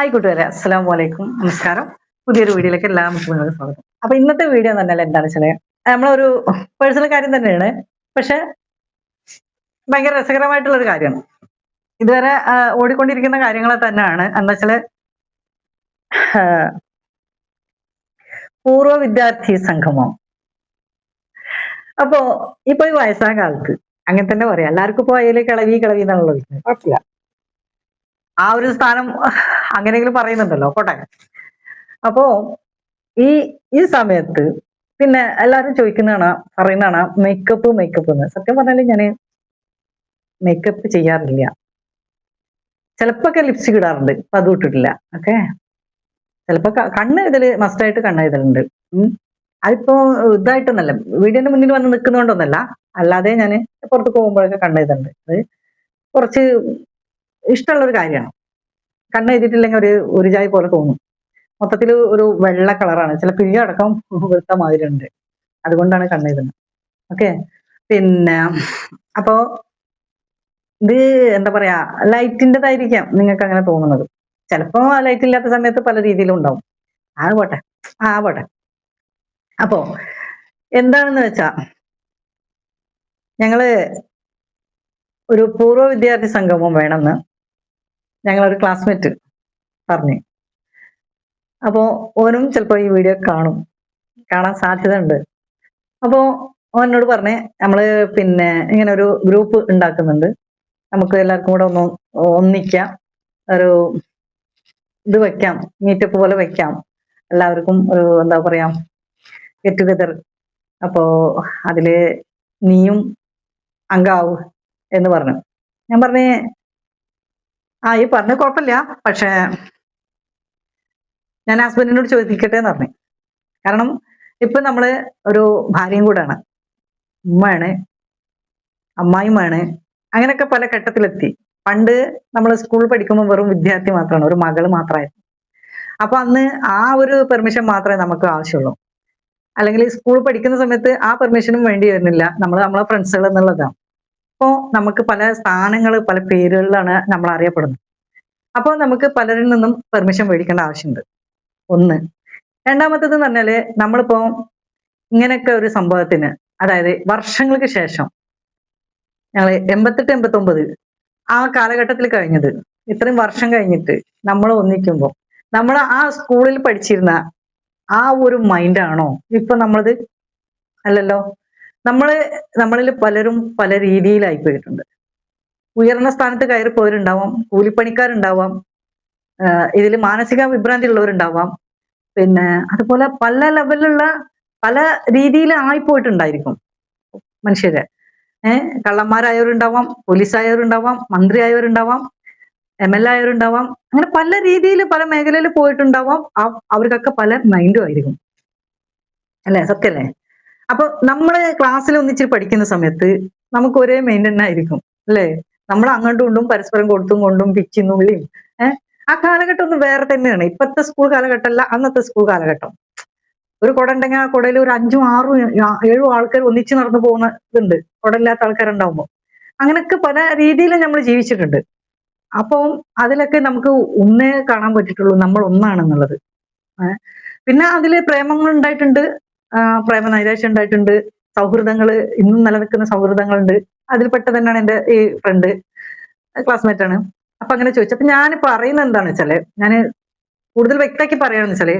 Hi കൂട്ടുകാരെ അസ്സലാം വലൈക്കും നമസ്കാരം. പുതിയൊരു വീഡിയോയിലേക്ക് എല്ലാ നിങ്ങൾക്ക് സ്വാഗതം. അപ്പൊ ഇന്നത്തെ വീഡിയോ എന്ന് പറഞ്ഞാൽ എന്താണെന്ന് വെച്ചാൽ നമ്മളൊരു പേഴ്സണൽ കാര്യം തന്നെയാണ്. പക്ഷെ ഭയങ്കര രസകരമായിട്ടുള്ള ഒരു കാര്യമാണ്. ഇതുവരെ ഓടിക്കൊണ്ടിരിക്കുന്ന കാര്യങ്ങൾ തന്നെയാണ്. എന്താ വെച്ചാൽ പൂർവ പൂർവ വിദ്യാർത്ഥി സംഗമം. അപ്പോ ഇപ്പൊ ഈ വയസ്സായ കാലത്ത് അങ്ങനെ തന്നെ പറയാം. എല്ലാവർക്കും ഇപ്പൊ അതിൽ കിളവി കിളവി കുഴപ്പമില്ല ആ ഒരു സ്ഥാനം അങ്ങനെയെങ്കിലും പറയുന്നുണ്ടല്ലോ. കോട്ടെ അപ്പോ ഈ ഈ സമയത്ത് പിന്നെ എല്ലാവരും ചോദിക്കുന്നതാണ് പറയുന്നതാണ് മേക്കപ്പ് മേക്കപ്പ് എന്ന് സത്യം പറഞ്ഞാൽ ഞാൻ മേക്കപ്പ് ചെയ്യാറില്ല. ചിലപ്പൊക്കെ ലിപ്സ്റ്റിക് ഇടാറുണ്ട് അപ്പൊ അത് ഇട്ടിട്ടില്ല. ഓക്കെ? ചിലപ്പോ കണ്ണ് ഇതിൽ മസ്റ്റായിട്ട് കണ്ണ് ഇതിലുണ്ട്. അതിപ്പോ ഇതായിട്ടൊന്നല്ല വീടിന്റെ മുന്നിൽ വന്ന് നിൽക്കുന്നതുകൊണ്ടൊന്നല്ല അല്ലാതെ ഞാൻ പുറത്ത് പോകുമ്പോഴൊക്കെ കണ്ണ് ഇതുണ്ട് അത് കുറച്ച് ഇഷ്ടമുള്ള ഒരു കാര്യമാണ്. കണ്ണ് എഴുതിയിട്ടില്ലെങ്കിൽ ഒരു ഒരു ചായ പോലെ തോന്നും. മൊത്തത്തിൽ ഒരു വെള്ള കളറാണ്. ചില പിഴ അടക്കം വെളുത്ത മാതിരി ഉണ്ട് അതുകൊണ്ടാണ് കണ്ണ് എഴുതുന്നത് ഓക്കെ? പിന്നെ അപ്പോ ഇത് എന്താ പറയാ ലൈറ്റിന്റെതായിരിക്കാം നിങ്ങൾക്ക് അങ്ങനെ തോന്നുന്നത്. ചിലപ്പോ ലൈറ്റ് ഇല്ലാത്ത സമയത്ത് പല രീതിയിലും ഉണ്ടാവും. ആ പോട്ടെ. ആ പോട്ടെ. അപ്പോ എന്താണെന്ന് വെച്ചാ ഞങ്ങൾ ഒരു പൂർവ വിദ്യാർത്ഥി സംഗമം വേണമെന്ന് ഞങ്ങളൊരു ക്ലാസ്മേറ്റ് പറഞ്ഞു. അപ്പോൾ ഓനും ചിലപ്പോ ഈ വീഡിയോ കാണും. കാണാൻ സാധ്യത ഉണ്ട് അപ്പോ ഓനോട് പറഞ്ഞേ നമ്മൾ പിന്നെ ഇങ്ങനെ ഒരു ഗ്രൂപ്പ് ഉണ്ടാക്കുന്നുണ്ട്. നമുക്ക് എല്ലാവർക്കും കൂടെ ഒന്ന് ഒന്നിക്കാം. ഒരു ഇത് വെക്കാം. മീറ്റപ്പ് പോലെ വെക്കാം. എല്ലാവർക്കും ഒരു എന്താ പറയാ ഗെറ്റ് ടുഗദർ അപ്പോ അതിൽ നീയും അംഗാവൂ എന്ന് പറഞ്ഞു. ഞാൻ പറഞ്ഞേ ആ ഈ പറഞ്ഞ കുഴപ്പമില്ല. പക്ഷേ ഞാൻ ഹസ്ബൻഡിനോട് ചോദിക്കട്ടെ എന്ന് പറഞ്ഞു. കാരണം ഇപ്പൊ നമ്മൾ ഒരു ഭാര്യയും കൂടാണ് ഉമ്മയാണ് അമ്മായിമാണ് അങ്ങനെയൊക്കെ പല ഘട്ടത്തിലെത്തി. പണ്ട് നമ്മൾ സ്കൂളിൽ പഠിക്കുമ്പോൾ വെറും വിദ്യാർത്ഥി മാത്രമാണ്. ഒരു മകൾ മാത്രമായിരുന്നു. അപ്പൊ അന്ന് ആ ഒരു പെർമിഷൻ മാത്രമേ നമുക്ക് ആവശ്യമുള്ളൂ. അല്ലെങ്കിൽ സ്കൂൾ പഠിക്കുന്ന സമയത്ത് ആ പെർമിഷനും വേണ്ടി വരുന്നില്ല. നമ്മൾ നമ്മളെ ഫ്രണ്ട്സുകൾ എന്നുള്ളതാണ്. അപ്പോൾ നമുക്ക് പല സ്ഥാനങ്ങൾ പല പേരുകളിലാണ് നമ്മൾ അറിയപ്പെടുന്നത് അപ്പോൾ നമുക്ക് പലരിൽ നിന്നും പെർമിഷൻ മേടിക്കേണ്ട ആവശ്യമുണ്ട്. ഒന്ന്. രണ്ടാമത്തേത് എന്ന് പറഞ്ഞാൽ നമ്മളിപ്പോ ഇങ്ങനെയൊക്കെ ഒരു സംഭവത്തിന് അതായത് വർഷങ്ങൾക്ക് ശേഷം ഞങ്ങൾ എൺപത്തെട്ട് എൺപത്തൊമ്പത് ആ കാലഘട്ടത്തിൽ കഴിഞ്ഞത് ഇത്രയും വർഷം കഴിഞ്ഞിട്ട് നമ്മൾ ഒന്നിക്കുമ്പോൾ നമ്മൾ ആ സ്കൂളിൽ പഠിച്ചിരുന്ന ആ ഒരു മൈൻഡാണോ ഇപ്പൊ നമ്മളത് അല്ലല്ലോ? നമ്മൾ നമ്മളിൽ പലരും പല രീതിയിലായി പോയിട്ടുണ്ട്. ഉയർന്ന സ്ഥാനത്ത് കയറി പോയവരുണ്ടാവാം കൂലിപ്പണിക്കാരുണ്ടാവാം ഇതിൽ മാനസിക വിഭ്രാന്തി ഉള്ളവരുണ്ടാവാം പിന്നെ അതുപോലെ പല ലെവലിലുള്ള പല രീതിയിൽ ആയിപ്പോയിട്ടുണ്ടായിരിക്കും മനുഷ്യര്. ഏഹ് കള്ളന്മാരായവരുണ്ടാവാം പോലീസായവരുണ്ടാവാം മന്ത്രി ആയവരുണ്ടാവാം എം എൽ എ ആയവരുണ്ടാവാം അങ്ങനെ പല രീതിയിൽ പല മേഖലയിൽ പോയിട്ടുണ്ടാവാം. അവർക്കൊക്കെ പല മൈൻഡും ആയിരിക്കും. അല്ലേ? സത്യല്ലേ? അപ്പൊ നമ്മൾ ക്ലാസ്സിൽ ഒന്നിച്ച് പഠിക്കുന്ന സമയത്ത് നമുക്ക് ഒരേ മൈൻഡ് ആയിരിക്കും അല്ലേ? നമ്മൾ അങ്ങോട്ടും കൊണ്ടും പരസ്പരം കൊടുത്തും കൊണ്ടും പിച്ചിന്നുള്ളിയും ഏഹ് ആ കാലഘട്ടം ഒന്ന് വേറെ തന്നെയാണ്. ഇപ്പത്തെ സ്കൂൾ കാലഘട്ടമല്ല അന്നത്തെ സ്കൂൾ കാലഘട്ടം. ഒരു കുട ഉണ്ടെങ്കിൽ ആ കുടയിൽ ഒരു അഞ്ചും ആറും ഏഴും ആൾക്കാർ ഒന്നിച്ച് നടന്നു പോകുന്ന ഇതുണ്ട്. കുട ഇല്ലാത്ത ആൾക്കാരുണ്ടാവുമ്പോൾ അങ്ങനെയൊക്കെ പല രീതിയിലും നമ്മൾ ജീവിച്ചിട്ടുണ്ട്. അപ്പം അതിലൊക്കെ നമുക്ക് ഒന്നേ കാണാൻ പറ്റിയിട്ടുള്ളൂ നമ്മൾ ഒന്നാണെന്നുള്ളത് പിന്നെ അതിൽ പ്രേമങ്ങൾ ഉണ്ടായിട്ടുണ്ട് പ്രേമ നൈരാശ്യം ഉണ്ടായിട്ടുണ്ട്. സൗഹൃദങ്ങൾ ഇന്നും നിലനിൽക്കുന്ന സൗഹൃദങ്ങളുണ്ട്. അതിൽപ്പെട്ട തന്നെയാണ് എന്റെ ഈ ഫ്രണ്ട് ക്ലാസ്മേറ്റ് ആണ്. അപ്പൊ അങ്ങനെ ചോദിച്ചു. അപ്പൊ ഞാൻ പറയുന്നത് എന്താണെന്ന് വെച്ചാൽ ഞാൻ കൂടുതൽ വ്യക്തമാക്കി പറയുകയാണെന്ന് വെച്ചാൽ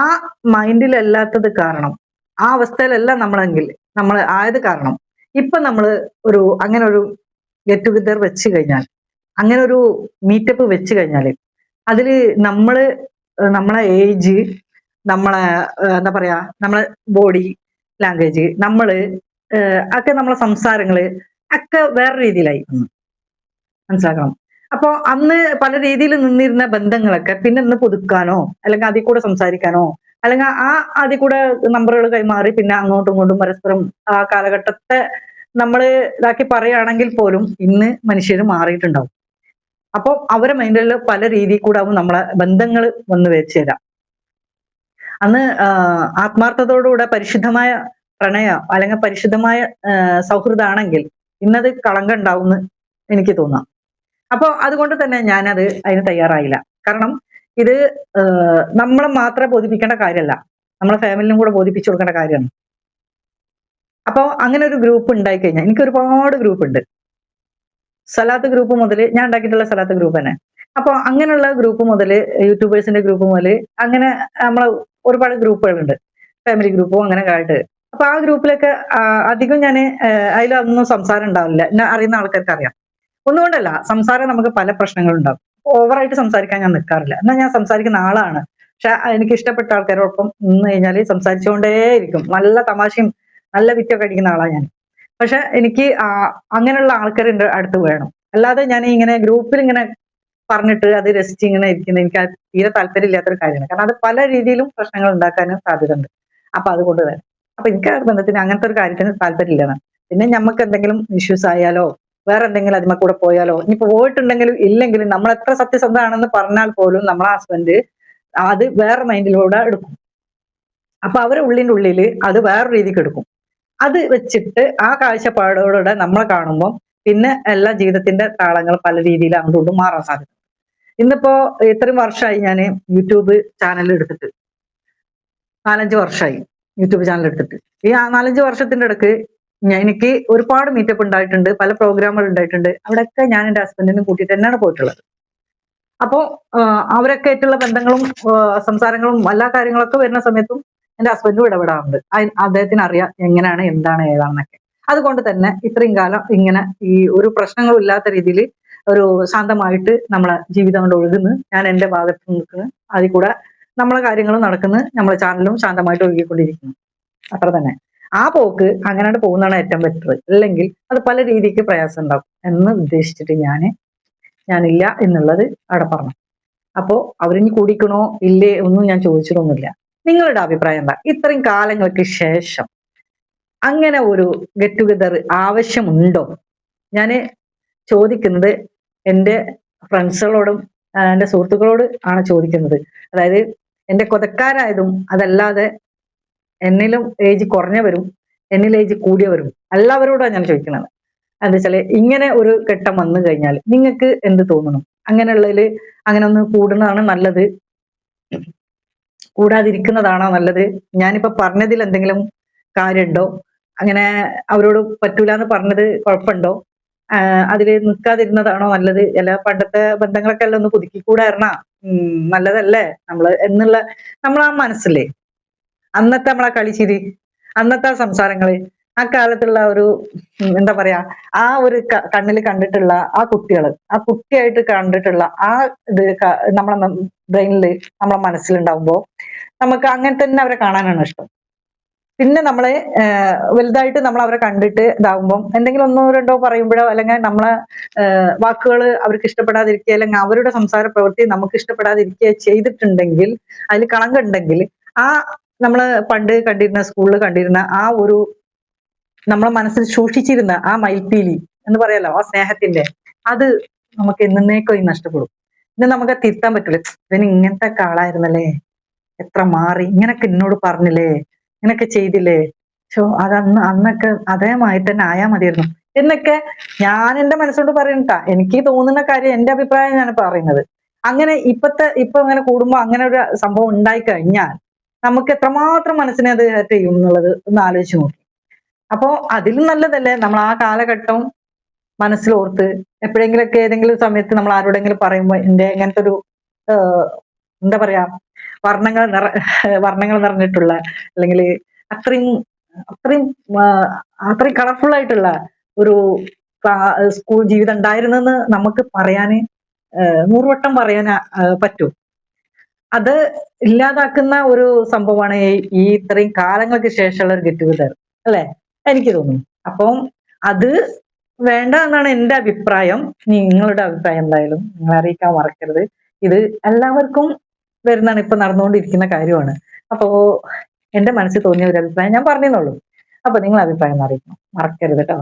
ആ മൈൻഡിലല്ലാത്തത് കാരണം ആ അവസ്ഥയിലല്ല നമ്മളെങ്കിൽ നമ്മൾ ആയത് കാരണം ഇപ്പൊ നമ്മൾ ഒരു അങ്ങനെ ഒരു ഗെറ്റ് ടുഗദർ വെച്ച് കഴിഞ്ഞാൽ അങ്ങനെ ഒരു മീറ്റപ്പ് വെച്ച് കഴിഞ്ഞാൽ അതിൽ നമ്മൾ നമ്മളെ ഏജ് നമ്മളെ എന്താ പറയാ നമ്മളെ ബോഡി ലാംഗ്വേജ് നമ്മൾ ഒക്കെ നമ്മളെ സംസാരങ്ങൾ ഒക്കെ വേറെ രീതിയിലായി. മനസ്സിലാക്കണം? അപ്പോ അന്ന് പല രീതിയിൽ നിന്നിരുന്ന ബന്ധങ്ങളൊക്കെ പിന്നെ ഇന്ന് പുതുക്കാനോ അല്ലെങ്കിൽ അതിൽ കൂടെ സംസാരിക്കാനോ അല്ലെങ്കിൽ ആ അതിൽ കൂടെ നമ്പറുകൾ കൈമാറി പിന്നെ അങ്ങോട്ടും ഇങ്ങോട്ടും പരസ്പരം ആ കാലഘട്ടത്തെ നമ്മൾ ഇതാക്കി പറയുകയാണെങ്കിൽ പോലും ഇന്ന് മനുഷ്യർ മാറിയിട്ടുണ്ടാവും. അപ്പോൾ അവരെ മൈൻഡിൽ പല രീതിയിൽ കൂടെ ആവും നമ്മളെ ബന്ധങ്ങൾ വന്ന് വെച്ച് തരാം. അന്ന് ആത്മാർത്ഥതയോടുകൂടെ പരിശുദ്ധമായ പ്രണയ അല്ലെങ്കിൽ പരിശുദ്ധമായ സൗഹൃദമാണെങ്കിൽ ഇന്നത് കളങ്കുണ്ടാവും എന്ന് എനിക്ക് തോന്നാം. അപ്പോൾ അതുകൊണ്ട് തന്നെ ഞാനത് അതിന് തയ്യാറായില്ല. കാരണം ഇത് നമ്മളെ മാത്രം ബോധിപ്പിക്കേണ്ട കാര്യമല്ല നമ്മളെ ഫാമിലിനും കൂടെ ബോധിപ്പിച്ചു കൊടുക്കേണ്ട കാര്യമാണ്. അപ്പോൾ അങ്ങനെ ഒരു ഗ്രൂപ്പ് ഉണ്ടായി കഴിഞ്ഞാൽ എനിക്ക് ഒരുപാട് ഗ്രൂപ്പ് ഉണ്ട് സലാത്ത് ഗ്രൂപ്പ് മുതൽ ഞാൻ ഉണ്ടാക്കിയിട്ടുള്ള സലാത്ത് ഗ്രൂപ്പ് തന്നെ. അപ്പോൾ അങ്ങനെയുള്ള ഗ്രൂപ്പ് മുതൽ യൂട്യൂബേഴ്സിന്റെ ഗ്രൂപ്പ് മുതൽ അങ്ങനെ നമ്മളെ ഒരുപാട് ഗ്രൂപ്പുകളുണ്ട്. ഫാമിലി ഗ്രൂപ്പും അങ്ങനെ ആയിട്ട് അപ്പൊ ആ ഗ്രൂപ്പിലൊക്കെ അധികം ഞാൻ അതിലൊന്നും സംസാരം ഉണ്ടാവില്ല. എന്നെ അറിയുന്ന ആൾക്കാർക്ക് അറിയാം. ഒന്നുകൊണ്ടല്ല സംസാരം നമുക്ക് പല പ്രശ്നങ്ങളുണ്ടാവും ഓവറായിട്ട് സംസാരിക്കാൻ ഞാൻ നിൽക്കാറില്ല എന്നാൽ ഞാൻ സംസാരിക്കുന്ന ആളാണ്. പക്ഷെ എനിക്ക് ഇഷ്ടപ്പെട്ട ആൾക്കാരോടൊപ്പം നിന്ന് കഴിഞ്ഞാൽ സംസാരിച്ചുകൊണ്ടേയിരിക്കും. നല്ല തമാശയും നല്ല വിറ്റൊക്കെ അടിക്കുന്ന ആളാണ് ഞാൻ. പക്ഷെ എനിക്ക് അങ്ങനെയുള്ള ആൾക്കാർ അടുത്ത് വേണം. അല്ലാതെ ഞാൻ ഇങ്ങനെ ഗ്രൂപ്പിൽ ഇങ്ങനെ പറഞ്ഞിട്ട് അത് രസിച്ച് ഇങ്ങനെ ഇരിക്കുന്നത് എനിക്ക് തീരെ താല്പര്യമില്ലാത്തൊരു കാര്യമാണ്. കാരണം അത് പല രീതിയിലും പ്രശ്നങ്ങൾ ഉണ്ടാക്കാനും സാധ്യതയുണ്ട്. അപ്പൊ അതുകൊണ്ട് തന്നെ. അപ്പൊ എനിക്ക് ബന്ധത്തിന് അങ്ങനത്തെ ഒരു കാര്യത്തിന് താല്പര്യമില്ലാണ് പിന്നെ നമുക്ക് എന്തെങ്കിലും ഇഷ്യൂസ് ആയാലോ വേറെ എന്തെങ്കിലും അതിമ കൂടെ പോയാലോ ഇനി പോയിട്ടുണ്ടെങ്കിലും ഇല്ലെങ്കിലും നമ്മൾ എത്ര സത്യസന്ധമാണെന്ന് പറഞ്ഞാൽ പോലും നമ്മളെ ഹസ്ബൻഡ് അത് വേറെ മൈൻഡിലൂടെ എടുക്കും. അപ്പൊ അവരെ ഉള്ളിന്റെ ഉള്ളിൽ അത് വേറെ രീതിക്ക് എടുക്കും. അത് വെച്ചിട്ട് ആ കാഴ്ചപ്പാടോടെ നമ്മളെ കാണുമ്പോൾ പിന്നെ എല്ലാ ജീവിതത്തിന്റെ താളങ്ങൾ പല രീതിയിൽ അങ്ങോട്ടും മാറാൻ സാധിക്കും ഇന്നിപ്പോ ഇത്രയും വർഷമായി ഞാൻ യൂട്യൂബ് ചാനൽ എടുത്തിട്ട്. നാലഞ്ച് വർഷമായി യൂട്യൂബ് ചാനൽ എടുത്തിട്ട്. ഈ നാലഞ്ച് വർഷത്തിന്റെ ഇടയ്ക്ക് എനിക്ക് ഒരുപാട് മീറ്റപ്പ് ഉണ്ടായിട്ടുണ്ട് പല പ്രോഗ്രാമുകൾ ഉണ്ടായിട്ടുണ്ട്. അവിടെയൊക്കെ ഞാൻ എന്റെ ഹസ്ബൻഡിനും കൂട്ടിയിട്ട് തന്നെയാണ് പോയിട്ടുള്ളത്. അപ്പോൾ അവരൊക്കെ ആയിട്ടുള്ള ബന്ധങ്ങളും സംസാരങ്ങളും എല്ലാ കാര്യങ്ങളൊക്കെ വരുന്ന സമയത്തും എന്റെ ഹസ്ബൻഡും ഇടപെടാറുണ്ട്. അദ്ദേഹത്തിന് അറിയാം എങ്ങനെയാണ് എന്താണ് ഏതാണെന്നൊക്കെ. അതുകൊണ്ട് തന്നെ ഇത്രയും കാലം ഇങ്ങനെ ഈ ഒരു പ്രശ്നങ്ങളും ഇല്ലാത്ത രീതിയിൽ ഒരു ശാന്തമായിട്ട് നമ്മളെ ജീവിതം കൊണ്ട് ഒഴുകുന്നു. ഞാൻ എന്റെ ഭാഗത്ത് നിൽക്കുന്നു. അതിൽ കൂടെ നമ്മളെ കാര്യങ്ങളും നടക്കുന്നു. നമ്മളെ ചാനലും ശാന്തമായിട്ട് ഒഴുകിക്കൊണ്ടിരിക്കുന്നു. അത്ര തന്നെ. ആ പോക്ക് അങ്ങനെ പോകുന്നതാണ് ഏറ്റവും ബെറ്റർ അല്ലെങ്കിൽ അത് പല രീതിക്ക് പ്രയാസം ഉണ്ടാക്കും. എന്ന് ഉദ്ദേശിച്ചിട്ട് ഞാൻ ഞാനില്ല എന്നുള്ളത് അവിടെ പറഞ്ഞു. അപ്പോ അവരിഞ്ഞ് കൂടിക്കണോ? ഇല്ലേ? ഒന്നും ഞാൻ ചോദിച്ചിട്ടൊന്നുമില്ല. നിങ്ങളുടെ അഭിപ്രായം എന്താ? ഇത്രയും കാലങ്ങൾക്ക് ശേഷം അങ്ങനെ ഒരു ഗെറ്റ് ടുഗദർ ആവശ്യമുണ്ടോ? ഞാൻ ചോദിക്കുന്നത് എന്റെ ഫ്രണ്ട്സുകളോടും എന്റെ സുഹൃത്തുക്കളോട് ആണ് ചോദിക്കുന്നത്. അതായത് എന്റെ കൊതക്കാരായതും അതല്ലാതെ എന്നിലും ഏജ് കുറഞ്ഞവരും എന്നിൽ ഏജ് കൂടിയവരും എല്ലാവരോടാണ് ഞാൻ ചോദിക്കുന്നത്. എന്താ വെച്ചാൽ ഇങ്ങനെ ഒരു ഘട്ടം വന്നു കഴിഞ്ഞാൽ നിങ്ങൾക്ക് എന്ത് തോന്നണം അങ്ങനെയുള്ളതിൽ അങ്ങനെ ഒന്ന് കൂടുന്നതാണ് നല്ലത്. കൂടാതിരിക്കുന്നതാണോ നല്ലത്? ഞാനിപ്പോ പറഞ്ഞതിൽ എന്തെങ്കിലും കാര്യമുണ്ടോ? അങ്ങനെ അവരോട് പറ്റൂല എന്ന് പറഞ്ഞത് കുഴപ്പമുണ്ടോ? അതിൽ നിൽക്കാതിരുന്നതാണോ നല്ലത്? അല്ല പണ്ടത്തെ ബന്ധങ്ങളൊക്കെ എല്ലാം ഒന്ന് പുതുക്കിക്കൂടായിരുന്ന? നല്ലതല്ലേ? നമ്മൾ എന്നുള്ള നമ്മൾ ആ മനസ്സില്ലേ അന്നത്തെ നമ്മളെ കളിച്ചിരി അന്നത്തെ സംസാരങ്ങൾ ആ കാലത്തുള്ള ഒരു എന്താ പറയാ ആ ഒരു കണ്ണിൽ കണ്ടിട്ടുള്ള ആ കുട്ടികൾ ആ കുട്ടിയായിട്ട് കണ്ടിട്ടുള്ള ആ ഇത് നമ്മളെ ബ്രെയിനിൽ നമ്മളെ മനസ്സിലുണ്ടാവുമ്പോ നമുക്ക് അങ്ങനെ തന്നെ അവരെ കാണാനാണ് ഇഷ്ടം. പിന്നെ നമ്മളെ വലുതായിട്ട് നമ്മൾ അവരെ കണ്ടിട്ട് ഇതാവുമ്പം എന്തെങ്കിലും ഒന്നോ രണ്ടോ പറയുമ്പോഴോ അല്ലെങ്കിൽ നമ്മളെ വാക്കുകൾ അവർക്ക് ഇഷ്ടപ്പെടാതിരിക്കുക അല്ലെങ്കിൽ അവരുടെ സംസാര പ്രവൃത്തി നമുക്ക് ഇഷ്ടപ്പെടാതിരിക്കുക ചെയ്തിട്ടുണ്ടെങ്കിൽ അതിൽ കളങ്കുണ്ടെങ്കിൽ ആ നമ്മൾ പണ്ട് കണ്ടിരുന്ന സ്കൂളിൽ കണ്ടിരുന്ന ആ ഒരു നമ്മളെ മനസ്സിൽ സൂക്ഷിച്ചിരുന്ന ആ മൈൽപീലി എന്ന് പറയാലോ ആ സ്നേഹത്തിന്റെ അത് നമുക്ക് എന്നേക്കോ നഷ്ടപ്പെടും. പിന്നെ നമുക്ക് തിരുത്താൻ പറ്റില്ല. ഇവന് ഇങ്ങനത്തെ ആളായിരുന്നല്ലേ എത്ര മാറി ഇങ്ങനൊക്കെ എന്നോട് പറഞ്ഞില്ലേ? ഇങ്ങനൊക്കെ ചെയ്തില്ലേ? ഷോ അതന്ന് അന്നൊക്കെ അതേമായി തന്നെ ആയാ മതിയായിരുന്നു. എന്നൊക്കെ ഞാൻ എന്റെ മനസ്സുകൊണ്ട് പറയണ്ടാ എനിക്ക് തോന്നുന്ന കാര്യം എന്റെ അഭിപ്രായം ഞാൻ പറയുന്നത്. അങ്ങനെ ഇപ്പത്തെ ഇപ്പൊ അങ്ങനെ കൂടുമ്പോ അങ്ങനെ ഒരു സംഭവം ഉണ്ടായി കഴിഞ്ഞാൽ നമുക്ക് എത്രമാത്രം മനസ്സിനെ അത് ചെയ്യും എന്നുള്ളത് ഒന്ന് ആലോചിച്ച് നോക്കി. അപ്പോ അതിലും നല്ലതല്ലേ? നമ്മൾ ആ കാലഘട്ടം മനസ്സിലോർത്ത് എപ്പോഴെങ്കിലൊക്കെ ഏതെങ്കിലും സമയത്ത് നമ്മൾ ആരോടെങ്കിലും പറയുമ്പോൾ എന്റെ ഇങ്ങനത്തെ ഒരു എന്താ പറയാ വർണങ്ങൾ നിറ വർണങ്ങൾ നിറഞ്ഞിട്ടുള്ള അല്ലെങ്കിൽ അത്രയും അത്രയും അത്രയും കളർഫുൾ ആയിട്ടുള്ള ഒരു സ്കൂൾ ജീവിതം ഉണ്ടായിരുന്നെന്ന് നമുക്ക് പറയാന് നൂറുവട്ടം പറയാൻ പറ്റും. അത് ഇല്ലാതാക്കുന്ന ഒരു സംഭവമാണ് ഈ ഇത്രയും കാലങ്ങൾക്ക് ശേഷമുള്ള ഒരു ഗെറ്റ് ടുഗദർ അല്ലെ? എനിക്ക് തോന്നുന്നു. അപ്പം അത് വേണ്ട എന്നാണ് എന്റെ അഭിപ്രായം. നിങ്ങളുടെ അഭിപ്രായം എന്തായാലും നിങ്ങൾ അറിയിക്കാൻ മറക്കരുത്. ഇത് എല്ലാവർക്കും വരുന്നതാണ് ഇപ്പൊ നടന്നുകൊണ്ടിരിക്കുന്ന കാര്യമാണ്. അപ്പോ എന്റെ മനസ്സിൽ തോന്നിയ ഒരു അഭിപ്രായം ഞാൻ പറഞ്ഞെന്നുള്ളൂ. അപ്പൊ നിങ്ങൾ അഭിപ്രായം അറിയിക്കണം. മറക്കരുത് കേട്ടോ.